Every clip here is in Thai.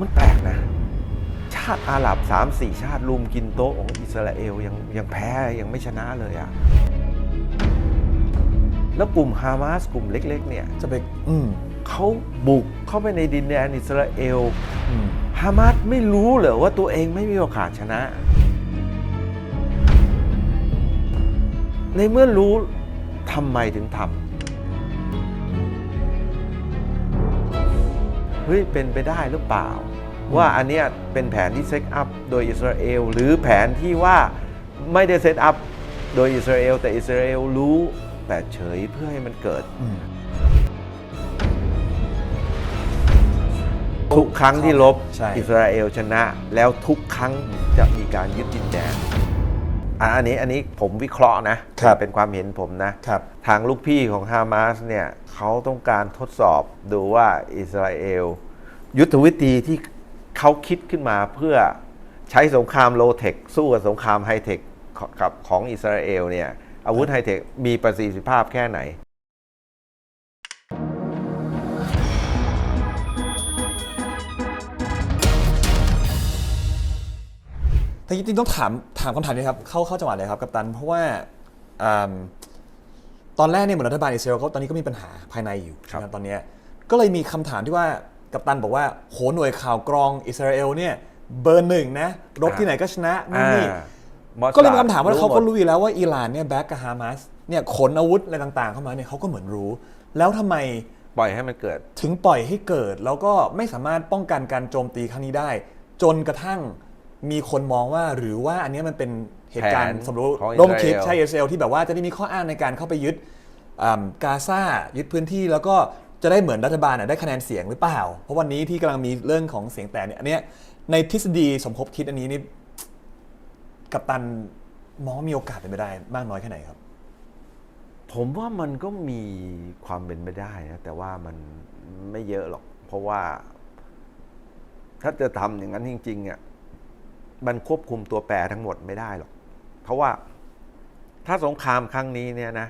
มันแปลกนะ ชาติอาหรับสามสี่ชาติรุมกินโต๊ะของอิสราเอลยังยังแพ้ยังไม่ชนะเลยอะแล้วกลุ่มฮามาสกลุ่มเล็ก ๆ เนี่ยจะไปอืมเขาบุกเข้าไปในดินแดนอิสราเอลอืมฮามาสไม่รู้เหรอว่าตัวเองไม่มีโอกาสชนะ ในเมื่อรู้ทำไมถึงทำ เฮ้ยเป็นไปได้หรือเปล่า ว่าอันเนี้ยเป็นแผนที่เซตอัพโดยอิสราเอลหรือแผนที่ว่าไม่ได้เซตอัพโดยอิสราเอลแต่อิสราเอลรู้แต่เฉยเพื่อให้มันเกิดอืมทุกครั้งที่ลบใช่ อิสราเอลชนะ แล้วทุกครั้งจะมีการยึดดินแดน อะอันนี้อันนี้ผมวิเคราะห์นะครับเป็นความเห็นผมนะครับ ทางลูกพี่ของฮามาสเนี่ยเขาต้องการทดสอบดูว่าอิสราเอล ยุทธวิธีที่เขาคิดขึ้นมาเพื่อใช้สงครามโลเทคสู้กับสงครามไฮเทคกับของอิสราเอลเนี่ยอาวุธไฮเทคมีประสิทธิภาพแค่ไหน แต่จริงๆต้องถามถามคำถามนี้ครับเข้าเข้าจังหวะเลยครับกัปตัน เพราะว่าอืมตอนแรกเนี่ยเหมือนรัฐบาลอิสราเอลเขาตอนนี้ก็มีปัญหาภายในอยู่ครับ นะตอนเนี้ยก็เลยมีคำถามที่ว่ากัปตันบอกว่าโหหน่วยข่าวกรองอิสราเอลเนี่ยเบอร์หนึ่งนะรบที่ไหนก็ชนะนู่นนี่มอสก็เลยมีคำถามว่าหเขาก็ดรู้อยู่แล้วว่าอิหร่านเนี่ยแบ็กกับฮามาสเนี่ยขนอาวุธอะไรต่างๆเข้ามาเนี่ยเขาก็เหมือนรู้ แล้วทำไมปล่อยให้มันเกิด ถึงปล่อยให้เกิด แล้วก็ไม่สามารถป้องกันการโจมตีครั้งนี้ได้ จนกระทั่ง มีคนมองว่าหรือว่าอันเนี้ยมันเป็นเหตุการแผณ์นสมรู้ของร่วมคิดอิสราเอลใช่อิสราเอลที่แบบว่าจะได้มีข้ออ้างในการเข้าไปยึดอ่ากาซายึดพื้นที่แล้วก็จะได้เหมือนรัฐบาลน่ะได้คะแนนเสียงหรือเปล่า เพราะวันนี้ที่กำลังมีเรื่องของเสียงแตกเนี่ยอันเนี้ยในทฤษฎีสมคบคิดอันนี้นี่กัปตันมองว่ามีโอกาสเป็นไปได้ มากน้อยแค่ไหนครับ ผมว่ามันก็มีความเป็นไปได้นะแต่ว่ามันไม่เยอะหรอก เพราะว่า ถ้าจะทำอย่างนั้นจริงๆอะ มันควบคุมตัวแปรทั้งหมดไม่ได้หรอก เพราะว่าถ้าสงครามครั้งนี้เนี่ยนะ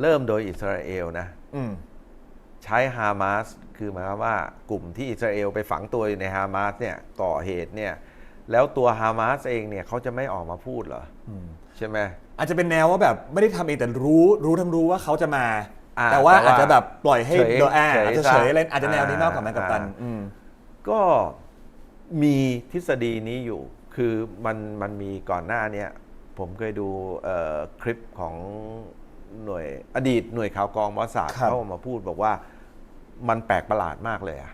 เริ่มโดยอิสราเอลนะอืมใช้ฮามาสคือหมายความว่ากลุ่มที่อิสราเอลไปฝังตัวอยู่ในฮามาสเนี่ยก่อเหตุเนี่ย แล้วตัวฮามาสเองเนี่ยเขาจะไม่ออกมาพูดเหรออใช่ไหมอาจจะเป็นแนวว่าแบบไม่ได้ทำเองแต่รู้รู้ทั้งรู้ว่าเขาจะมาอ่าแต่ว่าแต่ว่าอาจจะแบบปล่อยให้เฉยโดยอ่าเฉยอาจจะซะเฉยอะไรอาจจะแนวนี้มากกว่าไหมอ่ากับตันอ่าอืมก็มีทฤษฎีนี้อยู่ คือมันมันมีก่อนหน้าเนี้ยผมเคยดูเอ่อคลิปของหน่วยอดีตหน่วยข่าวกรองมอสซาดครับเขาออกมาพูดบอกว่ามันแปลกประหลาดมากเลยอะ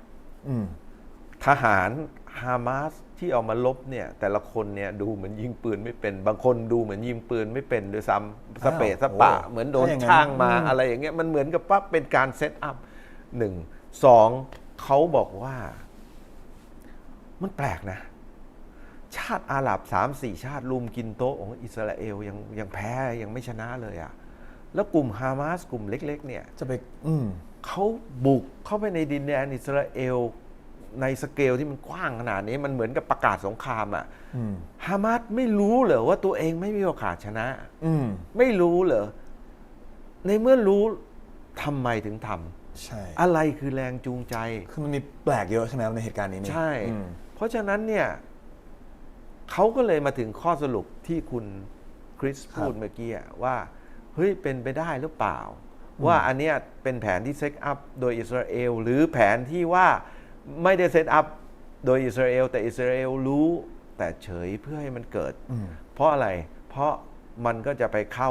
อืมทหารฮามาสที่เอามาลบเนี่ย แต่ละคนเนี่ยดูเหมือนยิงปืนไม่เป็น บางคนดูเหมือนยิงปืนไม่เป็นด้วยซ้ำสเปะอ้าวสปะโอ้เหมือนโดนถ้าอย่างนั้นช่างมาอืมอะไรอย่างเงี้ยมันเหมือนกับว่าเป็นการเซตอัพหนึ่งสองเขาบอกว่า มันแปลกนะ ชาติอาหรับสามสี่ชาติรุมกินโต๊ะของอิสราเอลยังยังแพ้ยังไม่ชนะเลยอะแล้วกลุ่มฮามาสกลุ่มเล็ก ๆ เนี่ยจะไปอืมเขาบุกเข้าไปในดินแดนอิสราเอลในสเกลที่มันกว้างขนาดนี้มันเหมือนกับประกาศสงครามอะอืมฮามาสไม่รู้เหรอว่าตัวเองไม่มีโอกาสชนะอืมไม่รู้เหรอในเมื่อรู้ทำไมถึงทำใช่ อะไรคือแรงจูงใจ คือมันมีแปลกเยอะใช่ไหมในเหตุการณ์นี้นี่ใช่อืมเพราะฉะนั้นเนี่ย เขาก็เลยมาถึงข้อสรุปที่คุณคริสพูดเมื่อกี้อะว่าเฮ้ยเป็นไปได้หรือเปล่า ว่าอันเนี้ยเป็นแผนที่เซตอัพโดยอิสราเอลหรือแผนที่ว่าไม่ได้เซตอัพโดยอิสราเอลแต่อิสราเอลรู้แต่เฉยเพื่อให้มันเกิดอืมเพราะอะไร เพราะมันก็จะไปเข้า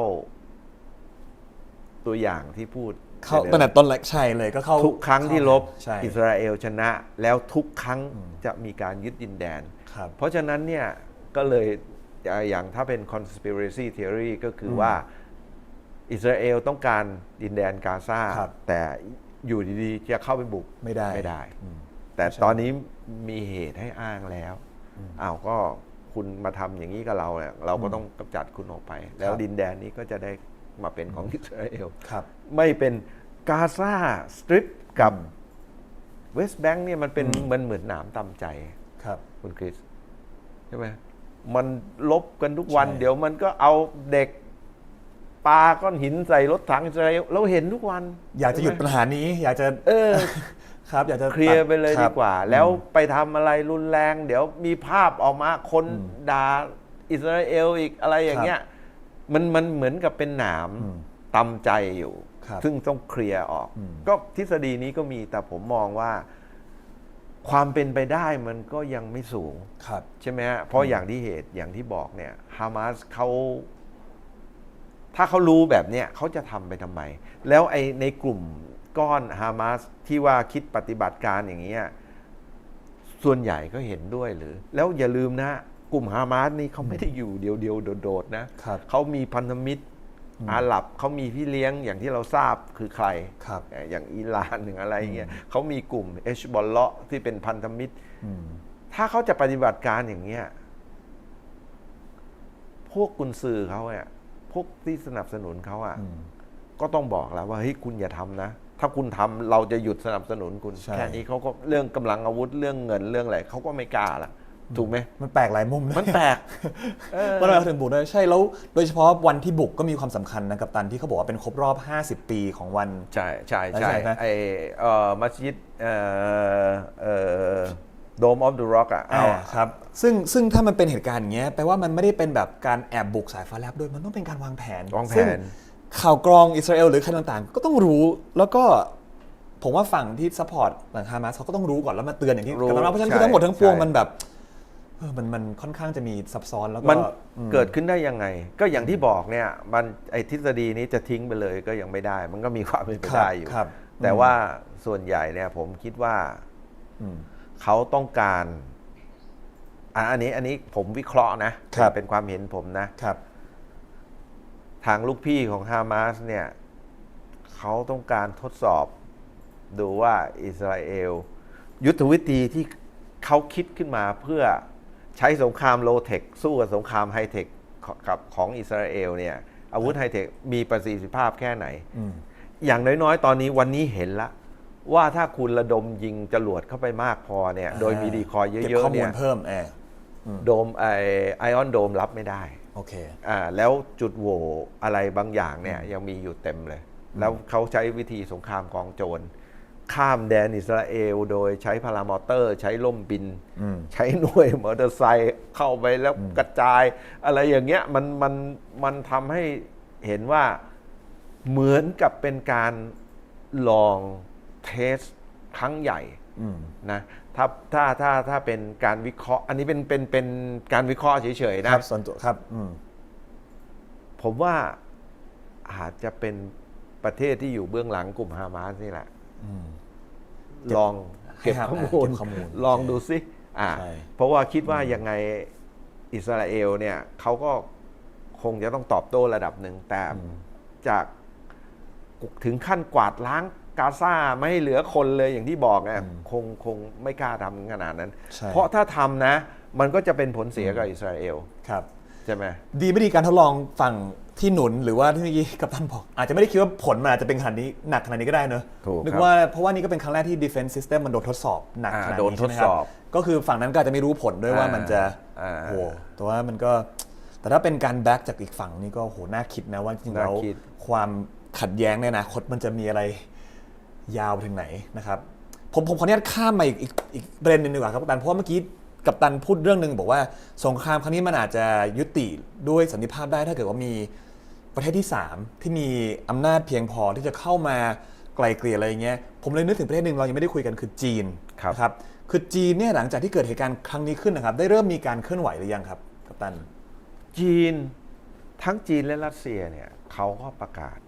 ตัวอย่างที่พูดเข้าไปตั้งเลยแต่ต้นแรกใช่เลยก็เข้าทุกครั้งที่ลบใช่อิสราเอลชนะ แล้วทุกครั้งจะมีการยึดดินแดน ครับ เพราะฉะนั้นเนี่ยก็เลยอ่าอย่างถ้าเป็น conspiracy theory ก็คือว่าอิสราเอลต้องการดินแดนกาซาครับแต่อยู่ดีๆ จะเข้าไปบุกไม่ได้ไม่ได้อืมแต่ตอนนี้มีเหตุให้อ้างแล้วอ้าวก็คุณมาทำอย่างนี้กับเราเนี่ยเราก็ต้องกำจัดคุณออกไป แล้วครับดินแดนนี้ก็จะได้มาเป็นของอิสราเอลครับไม่เป็นกาซาสตริปกับเวสต์แบงค์เนี่ยมันเป็นมันเหมือนหนามตำใจ ครับคุณคริสใช่ไหมมันลบกันทุกวันใช่เดี๋ยวมันก็เอาเด็กปาก้อนหินใส่รถถังอิสราเอลเราเห็นทุกวัน อยากจะหยุดปัญหานี้ อยากจะ เออ ครับ อยากจะเคลียร์ไปเลยคดีรับกว่า แล้วไปทำอะไรรุนแรง เดี๋ยวมีภาพออกมาคนด่าอิสราเอลอีกอะไรอย่างเงี้ย มันมันเหมือนกับเป็นหนามอืมตำใจอยู่ครับซึ่งต้องเคลียร์ออกอืมก็ทฤษฎีนี้ก็มีแต่ผมมองว่า ความเป็นไปได้มันก็ยังไม่สูง ครับ ใช่ไหมฮะเพราะอย่างที่เหตุอย่างที่บอกเนี่ยฮามาสเขาถ้าเขารู้แบบเนี้ยเขาจะทำไปทำไม แล้วไอในกลุ่มก้อนฮามาสที่ว่าคิดปฏิบัติการอย่างเงี้ยส่วนใหญ่ก็เห็นด้วยหรือ แล้วอย่าลืมนะ กลุ่มฮามาสนี่เขาไม่ได้อยู่เดียวเดียวๆโดดๆนะครับ เขามีพันธมิตร อาหรับเขามีพี่เลี้ยงอย่างที่เราทราบคือใครครับเอ่ออย่างอิหร่านอย่างอะไรเงี้ยเขามีกลุ่มเอชบอลเลาะที่เป็นพันธมิตรอืมถ้าเขาจะปฏิบัติการอย่างเงี้ยพวกกุนซือเขาเนี่ยพวกที่สนับสนุนเขาอะอืมก็ต้องบอกแล้วว่าเฮ้ยคุณอย่าทำนะ ถ้าคุณทำเราจะหยุดสนับสนุนคุณใช่แค่นี้เขาก็เรื่องกำลังอาวุธเรื่องเงินเรื่องอะไรเขาก็ไม่กล้าละ ถูกไหมมันแปลกหลายมุมนะมันแปลกเออก็เลยถึงบุกด้วยใช่แล้วโดยเฉพาะวันที่บุกก็มีความสำคัญนะกับตันที่เขาบอกว่าเป็นครบรอบ 50 ปีของวัน ใช่ใช่ใช่ใช่ไหมไอเอ่อมัสยิดเอ่อเอ่อโดมออฟดูร็อกอะเอาอ่าครับซึ่งซึ่งถ้ามันเป็นเหตุการณ์อย่างเงี้ยแปลว่ามันไม่ได้เป็นแบบการแอบบุกสายฟ้าแลบด้วยมันต้องเป็นการวางแผนวางแผนซึ่ข่าวกรองอิสราเอลหรือใครต่างๆ ก็ต้องรู้แล้วก็ผมว่าฝั่งที่ซัพพอร์ตฝั่งฮามาสเขาก็ต้องรู้ก่อนแล้วมาเตือนอย่างที่รู้กำลังเพราะฉะนั้นคือใช่ทั้งหมดทั้งปวงใช่มันแบบ เออมันมันค่อนข้างจะมีซับซ้อนแล้วก็มันอืมเกิดขึ้นได้ยังไง ก็อย่างที่บอกเนี่ยมันไอ้ทฤษฎีนี้จะทิ้งไปเลยก็ยังไม่ได้ มันก็มีความเป็นไปครับได้อยู่ครับแต่ว่าส่วนใหญ่เนี่ยผมคิดว่าอืมเขาต้องการอะอันนี้อันนี้ผมวิเคราะห์นะครับเป็นความเห็นผมนะครับ ทางลูกพี่ของฮามาสเนี่ยเขาต้องการทดสอบดูว่าอิสราเอล ยุทธวิธีที่เขาคิดขึ้นมาเพื่อ ใช้สงครามโลเทคสู้กับสงครามไฮเทคกับของอิสราเอลเนี่ยอาวุธไฮเทคมีประสิทธิภาพแค่ไหนอืมอย่างน้อยๆ ตอนนี้วันนี้เห็นละ ว่าถ้าคุณระดมยิงจรวดเข้าไปมากพอเนี่ย โดยมีดีคอยเยเก็บอะข้อๆมูเนี่ลยเพิ่มแอบโดมไอไอออนโดมรับไม่ได้โอเคอ่าแล้วจุดโหว่อะไรบางอย่างเนี่ยยังมีอยู่เต็มเลย แล้วเขาใช้วิธีสงครามกองโจร ข้ามแดนอิสราเอล โดยใช้พารามอเตอร์ ใช้ล่มบินอืมใช้หน่วยมอเตอร์ไซค์เข้าไปแล้วกระจาย อะไรอย่างเงี้ยมันมันมันทำให้เห็นว่าเหมือนกับเป็นการลองเทสครั้งใหญ่อืมนะถ้าถ้าถ้าถ้าเป็นการวิเคราะห์ อันนี้เป็นเป็นเป็นการวิเคราะห์เฉยๆคนะรับส่วนตัวครับอืมผมว่าอาจจะเป็นประเทศที่อยู่เบื้องหลังกลุ่มฮามาสนี่แหละอืม ลองเก็บให้หาข้อมูลเก็บข้อมูลลองดูสิอ่าใช่เพราะว่าคิดว่ายังไงอิสราเอลเนี่ยเขาก็คงจะต้องตอบโต้ระดับหนึ่งแต่จากถึงขั้นกวาดล้างกาซาไม่ให้เหลือคนเลยอย่างที่บอกเนี่ยคงคงไม่กล้าทำขนาดนั้นใช่เพราะถ้าทำนะ มันก็จะเป็นผลเสียกับอิสราเอลครับ ใช่ไหมดีไม่ดีการทดลองฝั่งที่หนุนหรือว่าที่เมื่อกี้กัปตันบอก อาจจะไม่ได้คิดว่าผลมันอาจจะเป็นขนาดนี้หนักขนาดนี้ก็ได้เนอะถูกนึกครับว่าเพราะว่านี่ก็เป็นครั้งแรกที่ defense system มันโดนทดสอบหนักอ่าขนาดโดนนี้ทดใช่ไหมครับสอบ ก็คือฝั่งนั้นก็อาจจะไม่รู้ผลด้วยว่าอ่ามันจะอ่าโอ้โหแต่ว่ามันก็แต่ถ้าเป็นการแบ็กจากอีกฝั่งนี่ก็โหน่าคิดนะว่าจริงๆแล้วน่าคิดความขัดแย้งในอนาคตมันจะมีอะไรยาวไปถึงไหนนะครับผมผมขออนุญาตข้ามมาอีกอีกอีกประเด็นหนึ่งดีกว่าครับกัปตันเพราะว่าเมื่อกี้ กัปตันพูดเรื่องหนึ่งบอกว่าสงครามครั้งนี้มันอาจจะยุติด้วยสันติภาพได้ถ้าเกิดว่ามีประเทศที่ 3 ที่มีอำนาจเพียงพอที่จะเข้ามาไกลเกลี่ยอะไรอย่างเงี้ยผมเลยนึกถึงประเทศหนึ่งเรายังไม่ได้คุยกันคือจีนครับนะครับคือจีนเนี่ยหลังจากที่เกิดเหตุการณ์ครั้งนี้ขึ้นนะครับ ได้เริ่มมีการเคลื่อนไหวหรือยังครับกัปตัน จีนทั้งจีนและรัสเซียเนี่ยเขาก็ประกาศ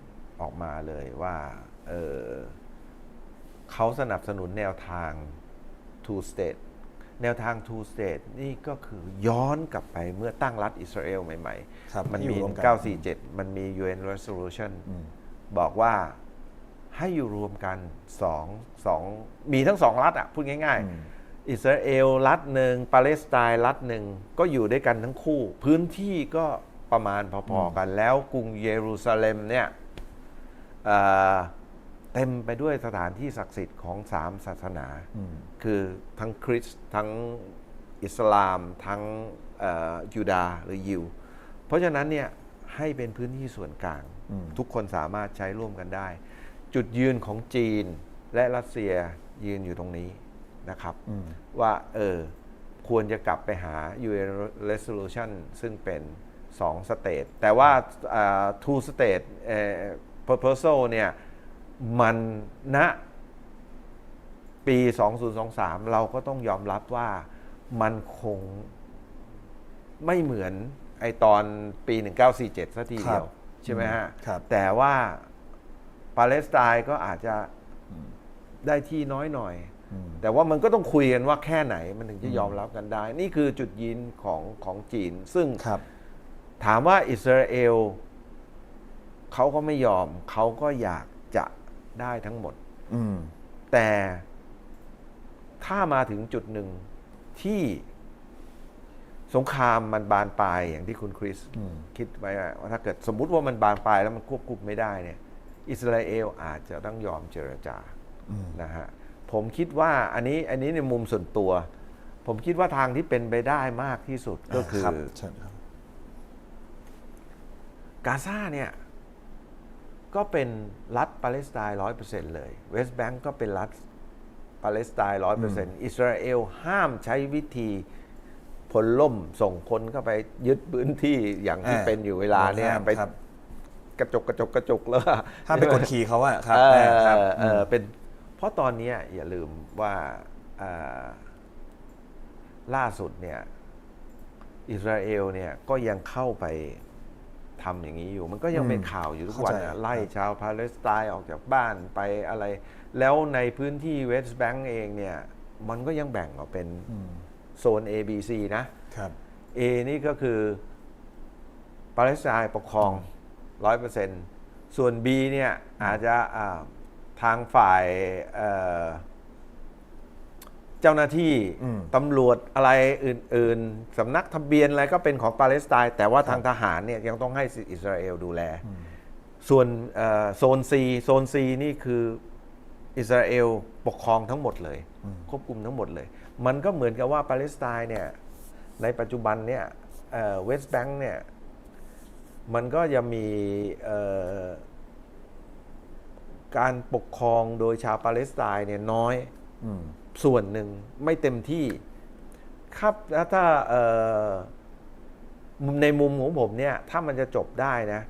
ออกมาเลยว่าเออเขาสนับสนุนแนวทาง two state แนวทาง two state นี่ก็คือย้อนกลับไปเมื่อตั้งรัฐอิสราเอลใหม่ครับๆมันที่อยู่มีรวมกัน947 มันมี UN resolution บอกว่าให้อยู่รวมกันสองสองมีทั้งสองรัฐอะพูดง่ายๆ อิสราเอลรัฐหนึ่งปาเลสไตน์รัฐหนึ่งก็อยู่ด้วยกันทั้งคู่ พื้นที่ก็ประมาณพอๆกันแล้วกรุงเยรูซาเล็มเนี่ย เอ่อเต็มไปด้วยสถานที่ศักดิ์สิทธิ์ของสามศาสนา คือทั้งคริสต์ทั้งอิสลาม ทั้งเอ่อยูดาห์หรือยิว เพราะฉะนั้นเนี่ยให้เป็นพื้นที่ส่วนกลาง ทุกคนสามารถใช้ร่วมกันได้ จุดยืนของจีนและรัสเซียยืนอยู่ตรงนี้นะครับอืมว่าเออควรจะกลับไปหา UN resolution ซึ่งเป็น2 state แต่ว่าอ่า two state เอ่อ proposal เนี่ย มันณปี 2023 เราก็ต้องยอมรับว่ามันคงไม่เหมือนไอตอนปี 1947ซะทีเดียว ใช่ไหมฮะครับแต่ว่าปาเลสไตน์ก็อาจจะได้ที่น้อยหน่อยอืมแต่ว่ามันก็ต้องคุยกันว่าแค่ไหนมันถึงจะยอมรับกันได้ นี่คือจุดยืนของของจีน ซึ่งครับถามว่าอิสราเอลเขาก็ไม่ยอม เขาก็อยากจะ ได้ทั้งหมดอืมแต่ถ้ามาถึงจุดหนึ่งที่สงครามมันบานปลายอย่างที่คุณคริสอืมคิดไว้ว่าถ้าเกิดสมมุติว่ามันบานปลายแล้วมันควบคุมไม่ได้เนี่ย อิสราเอลอาจจะต้องยอมเจรจาอืมนะฮะผมคิดว่าอันนี้อันนี้ในมุมส่วนตัว ผมคิดว่าทางที่เป็นไปได้มากที่สุดก็คือรับเชิญครับกาซาเนี่ย ก็เป็นรัฐปาเลสไตน์ร้อยเปอร์เซ็นต์เลยเวสต์แบงก์ก็เป็นรัฐปาเลสไตน์ร้อยเปอร์เซ็นต์อิสราเอลห้ามใช้วิธีพลล่มส่งคนเข้าไปยึดพื้นที่อย่างที่อ่าเป็นอยู่เวลาเนี่ยห้ามไปครับกระจกกระจกกระจกแล้วห้ามไปกดขี่เขาอะครับเอแม่อครับเออเป็นเพราะตอนเนี้ยอย่าลืมว่าอ่าล่าสุดเนี่ยอิสราเอลเนี่ยก็ยังเข้าไป ทำอย่างนี้อยู่ มันก็ยังเป็นข่าวอยู่ทุกวันเข้าใจอะไล่ชาวปาเลสไตน์ออกจากบ้านไปอะไร แล้วในพื้นที่เวสต์แบงก์เองเนี่ย มันก็ยังแบ่งออกเป็นโซน A B C นะครับ A นี่ก็คือปาเลสไตน์ปกครองร้อยเปอร์เซ็นต์ส่วน B เนี่ยอาจจะอ่าทางฝ่าย เอ่อเจ้าหน้าที่อืมตำรวจอะไรอื่น ๆสำนักทะเบียนอะไรก็เป็นของปาเลสไตน์แต่ว่าทางทหารเนี่ยยังต้องให้อิสราเอลดูแล ส่วนเอ่อโซน C โซน C นี่คืออิสราเอลปกครองทั้งหมดเลย ควบคุมทั้งหมดเลย มันก็เหมือนกับว่าปาเลสไตน์เนี่ยในปัจจุบันเนี่ยเวสต์แบงค์เนี่ยมันก็ยังมีเอ่อการปกครองโดยชาวปาเลสไตน์เนี่ยน้อยอืม ส่วนหนึ่งไม่เต็มที่ ครับแล้วถ้าเอ่อมุมในมุมของผมเนี่ย ถ้ามันจะจบได้นะ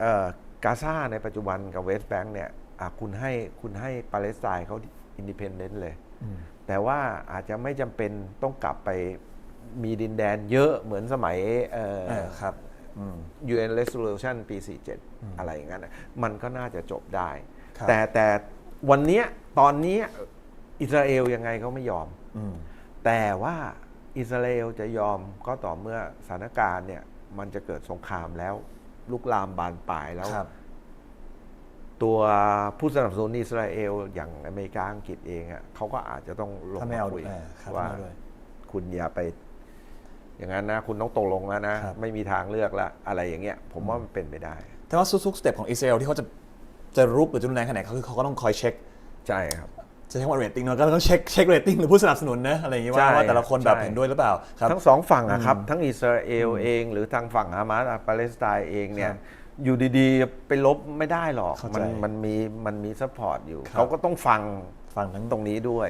เอ่อกาซาในปัจจุบันกับเวสต์แบงค์เนี่ยอะคุณให้คุณให้ปาเลสไตน์เขาอินดิเพนเดนต์เลย แต่ว่าอาจจะไม่จำเป็นต้องกลับไปมีดินแดนเยอะเหมือนสมัยเอ่อเออครับอืม UN Resolution ปี 47 อะไรอย่างนั้นน่ะมันก็น่าจะจบได้ครับแต่แต่วันเนี้ยตอนเนี้ย อิสราเอลยังไงก็ไม่ยอม อืม แต่ว่าอิสราเอลจะยอมก็ต่อเมื่อสถานการณ์เนี่ย มันจะเกิดสงครามแล้ว ลุกลามบานปลายแล้ว ครับ ตัวผู้สนับสนุนอิสราเอลอย่างอเมริกาอังกฤษเองอะเขาก็อาจจะต้องลงถ้าไม่มาเอาคุยเออครับว่าไม่เอาด้วย คุณอย่าไป อย่างนั้นนะ คุณต้องตกลงแล้วนะ ครับ ไม่มีทางเลือกละอะไรอย่างเงี้ย ผมว่ามันเป็นไปได้ แต่ว่าทุกๆสเต็ปของอิสราเอลที่เขาจะจะรุกหรือจะรุนแรงขนาดไหนเขาคือเขาก็ต้องคอยเช็ค ใช่ครับ จะใช้คำว่าเรตติ้งเนอะก็ต้องเช็คเช็คเรตติ้งหรือผู้สนับสนุนนะอะไรอย่างงี้ใช่ว่าว่าแต่ละคนแบบใช่เห็นด้วยหรือเปล่าครับทั้งสองฝั่งอะครับ ทั้งอิสราเอลเอง หรือทางฝั่งฮามาสอะปาเลสไตน์เองเนี่ยครับอยู่ดีๆ ไปลบไม่ได้หรอกเข้าใจมันมันมีมันมีซัพพอร์ตอยู่ครับเขาก็ต้องฟังฟังทั้งตรงนี้ด้วย